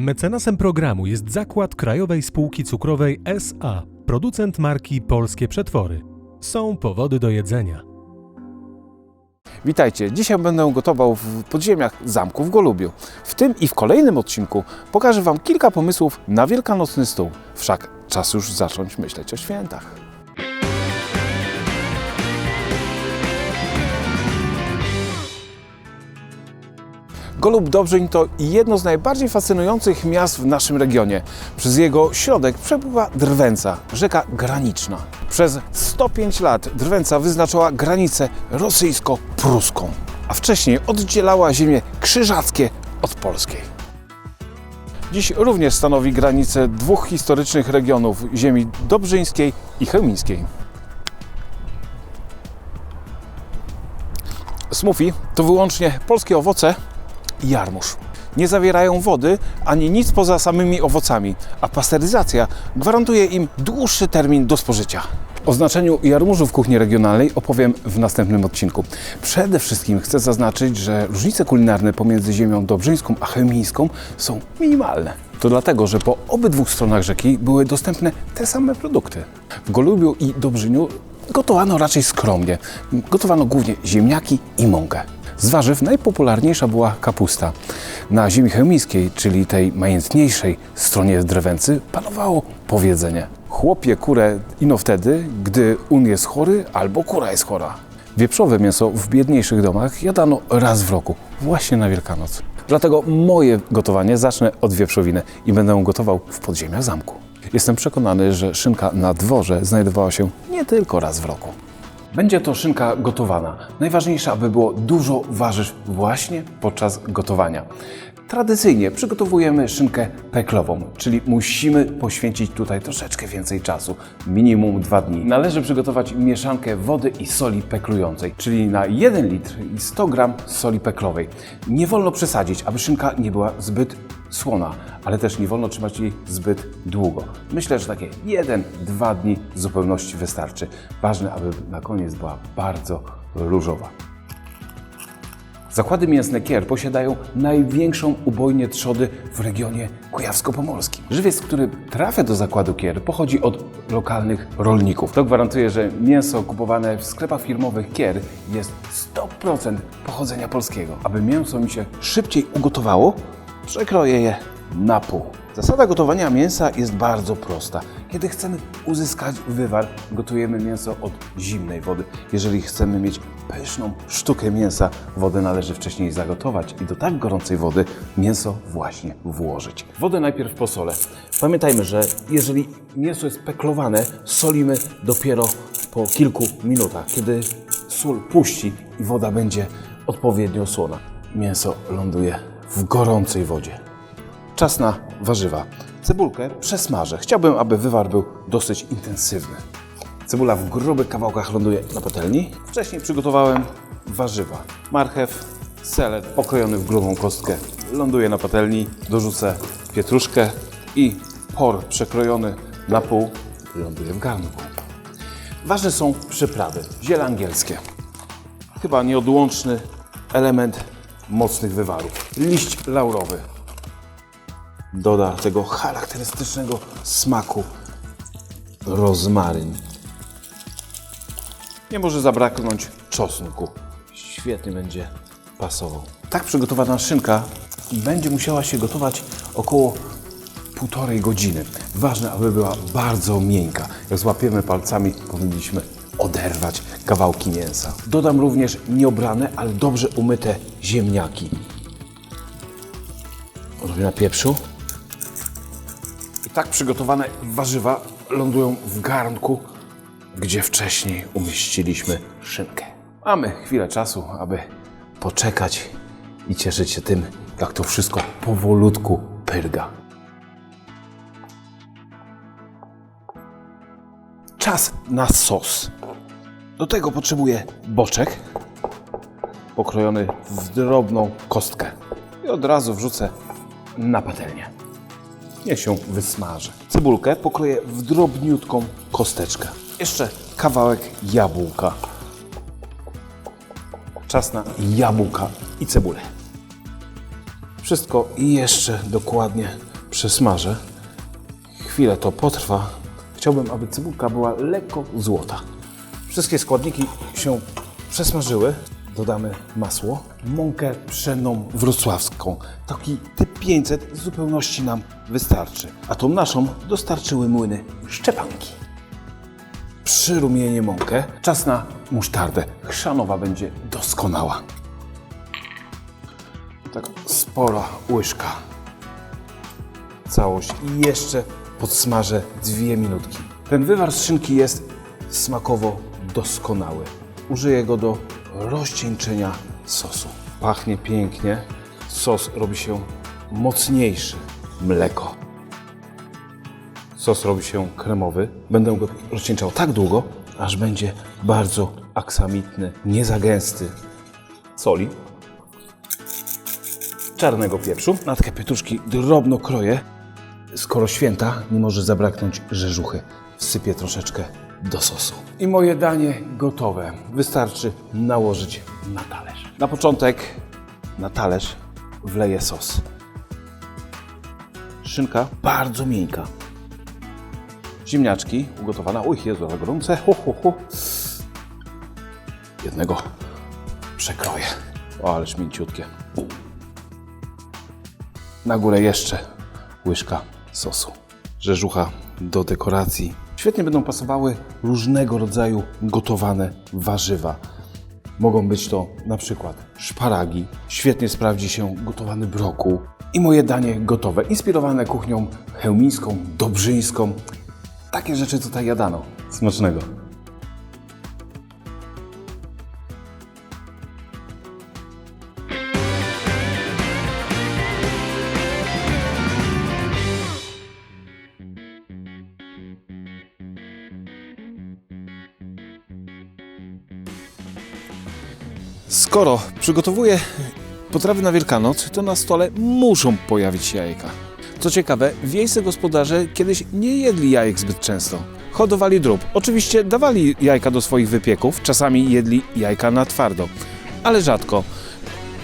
Mecenasem programu jest Zakład Krajowej Spółki Cukrowej SA, producent marki Polskie Przetwory. Są powody do jedzenia. Witajcie, dzisiaj będę gotował w podziemiach zamku w Golubiu. W tym i w kolejnym odcinku pokażę Wam kilka pomysłów na wielkanocny stół. Wszak czas już zacząć myśleć o świętach. Golub Dobrzeń to jedno z najbardziej fascynujących miast w naszym regionie. Przez jego środek przepływa Drwęca, rzeka graniczna. Przez 105 lat Drwęca wyznaczała granicę rosyjsko-pruską, a wcześniej oddzielała ziemię krzyżackie od polskiej. Dziś również stanowi granicę dwóch historycznych regionów ziemi dobrzyńskiej i chełmińskiej. Smoothie to wyłącznie polskie owoce i jarmuż. Nie zawierają wody ani nic poza samymi owocami, a pasteryzacja gwarantuje im dłuższy termin do spożycia. O znaczeniu jarmużu w kuchni regionalnej opowiem w następnym odcinku. Przede wszystkim chcę zaznaczyć, że różnice kulinarne pomiędzy ziemią dobrzyńską a chełmińską są minimalne. To dlatego, że po obydwu stronach rzeki były dostępne te same produkty. W Golubiu i Dobrzyniu gotowano raczej skromnie. Gotowano głównie ziemniaki i mąkę. Z warzyw najpopularniejsza była kapusta. Na ziemi chełmińskiej, czyli tej majętniejszej stronie Drewęcy, panowało powiedzenie. Chłopie kurę ino wtedy, gdy un jest chory albo kura jest chora. Wieprzowe mięso w biedniejszych domach jadano raz w roku, właśnie na Wielkanoc. Dlatego moje gotowanie zacznę od wieprzowiny i będę gotował w podziemiach zamku. Jestem przekonany, że szynka na dworze znajdowała się nie tylko raz w roku. Będzie to szynka gotowana. Najważniejsze, aby było dużo warzyw właśnie podczas gotowania. Tradycyjnie przygotowujemy szynkę peklową, czyli musimy poświęcić tutaj troszeczkę więcej czasu, minimum dwa dni. Należy przygotować mieszankę wody i soli peklującej, czyli na 1 litr i 100 g soli peklowej. Nie wolno przesadzić, aby szynka nie była zbyt słona, ale też nie wolno trzymać jej zbyt długo. Myślę, że takie 1-2 dni w zupełności wystarczy. Ważne, aby na koniec była bardzo różowa. Zakłady mięsne Kier posiadają największą ubojnię trzody w regionie kujawsko-pomorskim. Żywiec, który trafia do zakładu Kier pochodzi od lokalnych rolników. To gwarantuje, że mięso kupowane w sklepach firmowych Kier jest 100% pochodzenia polskiego. Aby mięso mi się szybciej ugotowało, przekroję je na pół. Zasada gotowania mięsa jest bardzo prosta. Kiedy chcemy uzyskać wywar, gotujemy mięso od zimnej wody. Jeżeli chcemy mieć pyszną sztukę mięsa, wodę należy wcześniej zagotować i do tak gorącej wody mięso właśnie włożyć. Wodę najpierw posolę. Pamiętajmy, że jeżeli mięso jest peklowane, solimy dopiero po kilku minutach, kiedy sól puści i woda będzie odpowiednio słona. Mięso ląduje w gorącej wodzie. Czas na warzywa. Cebulkę przesmażę. Chciałbym, aby wywar był dosyć intensywny. Cebula w grubych kawałkach ląduje na patelni. Wcześniej przygotowałem warzywa. Marchew, selet pokrojony w grubą kostkę ląduje na patelni. Dorzucę pietruszkę i por przekrojony na pół ląduje w garnku. Ważne są przyprawy. Ziele angielskie. Chyba nieodłączny element mocnych wywarów. Liść laurowy doda tego charakterystycznego smaku rozmaryn. Nie może zabraknąć czosnku. Świetnie będzie pasował. Tak przygotowana szynka będzie musiała się gotować około półtorej godziny. Ważne, aby była bardzo miękka. Jak złapiemy palcami, powinniśmy oderwać kawałki mięsa. Dodam również nieobrane, ale dobrze umyte ziemniaki. Odrobina pieprzu. I tak przygotowane warzywa lądują w garnku, gdzie wcześniej umieściliśmy szynkę. Mamy chwilę czasu, aby poczekać i cieszyć się tym, jak to wszystko powolutku pyrga. Czas na sos. Do tego potrzebuję boczek pokrojony w drobną kostkę i od razu wrzucę na patelnię. Niech się wysmaży. Cebulkę pokroję w drobniutką kosteczkę. Jeszcze kawałek jabłka. Czas na jabłka i cebulę. Wszystko jeszcze dokładnie przesmażę. Chwilę to potrwa. Chciałbym, aby cebulka była lekko złota. Wszystkie składniki się przesmażyły. Dodamy masło, mąkę pszenną wrocławską. Taki typ 500 w zupełności nam wystarczy. A tą naszą dostarczyły młyny Szczepanki. Przyrumienię mąkę. Czas na musztardę. Chrzanowa będzie doskonała. Tak spora łyżka. Całość jeszcze podsmażę dwie minutki. Ten wywar z szynki jest smakowo doskonały. Użyję go do rozcieńczenia sosu. Pachnie pięknie. Sos robi się mocniejszy. Mleko. Sos robi się kremowy. Będę go rozcieńczał tak długo, aż będzie bardzo aksamitny, nie za gęsty. Soli. Czarnego pieprzu. Natkę pietruszki drobno kroję. Skoro święta, nie może zabraknąć rzeżuchy. Wsypię troszeczkę do sosu. I moje danie gotowe. Wystarczy nałożyć na talerz. Na początek na talerz wleję sos. Szynka bardzo miękka. Ziemniaczki ugotowane. Uj, Jezu, ale gorące. Hu, hu, hu. Jednego przekroję. O, ależ mięciutkie. Na górę jeszcze łyżka sosu. Rzeżucha do dekoracji. Świetnie będą pasowały różnego rodzaju gotowane warzywa. Mogą być to na przykład szparagi, świetnie sprawdzi się gotowany brokuł i moje danie gotowe, inspirowane kuchnią chełmińską, dobrzyńską. Takie rzeczy tutaj jadano. Smacznego. Skoro przygotowuję potrawy na Wielkanoc, to na stole muszą pojawić się jajka. Co ciekawe, wiejscy gospodarze kiedyś nie jedli jajek zbyt często. Hodowali drób. Oczywiście dawali jajka do swoich wypieków, czasami jedli jajka na twardo, ale rzadko.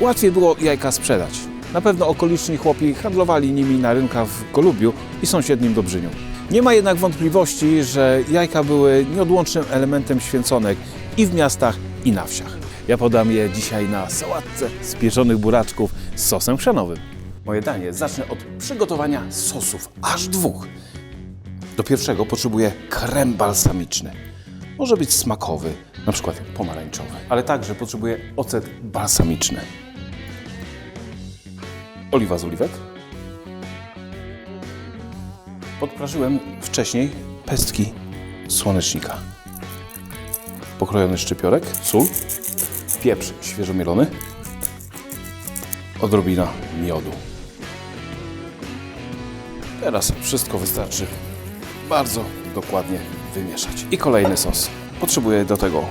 Łatwiej było jajka sprzedać. Na pewno okoliczni chłopi handlowali nimi na rynkach w Golubiu i sąsiednim Dobrzyniu. Nie ma jednak wątpliwości, że jajka były nieodłącznym elementem święconek i w miastach, i na wsiach. Ja podam je dzisiaj na sałatce z pieczonych buraczków z sosem chrzanowym. Moje danie zacznę od przygotowania sosów, aż dwóch. Do pierwszego potrzebuję krem balsamiczny. Może być smakowy, na przykład pomarańczowy, ale także potrzebuję ocet balsamiczny. Oliwa z oliwek. Podprażyłem wcześniej pestki słonecznika. Pokrojony szczypiorek, sól, pieprz świeżo mielony, odrobina miodu. Teraz wszystko wystarczy bardzo dokładnie wymieszać. I kolejny sos. Potrzebuję do tego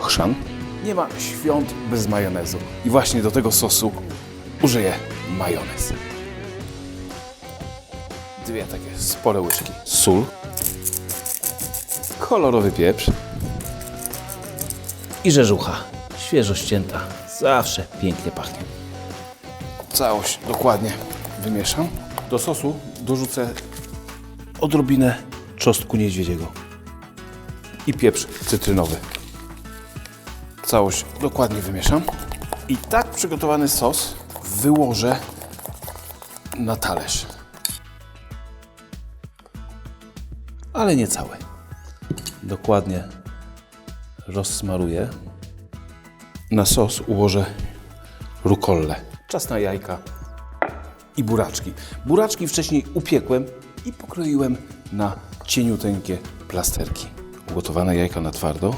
chrzan. Nie ma świąt bez majonezu. I właśnie do tego sosu użyję majonez. Dwie takie spore łyżki. Sól. Kolorowy pieprz. I rzeżucha. Świeżo ścięta. Zawsze pięknie pachnie. Całość dokładnie wymieszam. Do sosu dorzucę odrobinę czosnku niedźwiedziego i pieprz cytrynowy. Całość dokładnie wymieszam. I tak przygotowany sos wyłożę na talerz. Ale nie cały. Dokładnie rozsmaruję. Na sos ułożę rukolle. Czas na jajka i buraczki. Buraczki wcześniej upiekłem i pokroiłem na cieniuteńkie plasterki. Ugotowane jajka na twardo.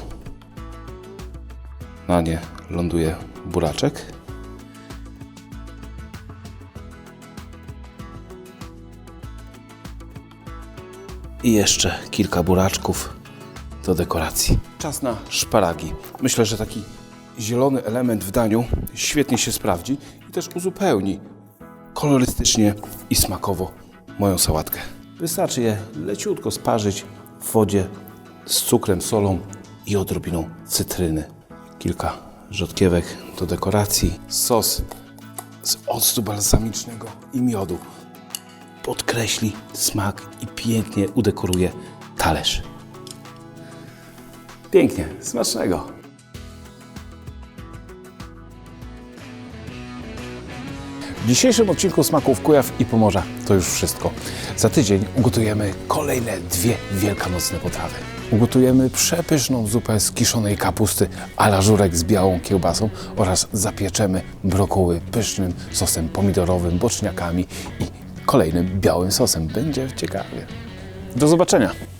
Na nie ląduje buraczek. I jeszcze kilka buraczków do dekoracji. Czas na szparagi. Myślę, że taki zielony element w daniu świetnie się sprawdzi i też uzupełni kolorystycznie i smakowo moją sałatkę. Wystarczy je leciutko sparzyć w wodzie z cukrem, solą i odrobiną cytryny. Kilka rzodkiewek do dekoracji, sos z octu balsamicznego i miodu. podkreśli smak i pięknie udekoruje talerz. Pięknie, smacznego. W dzisiejszym odcinku Smaków Kujaw i Pomorza to już wszystko. Za tydzień ugotujemy kolejne dwie wielkanocne potrawy. Ugotujemy przepyszną zupę z kiszonej kapusty a la żurek z białą kiełbasą oraz zapieczemy brokuły pysznym sosem pomidorowym, boczniakami i kolejnym białym sosem. Będzie ciekawie. Do zobaczenia.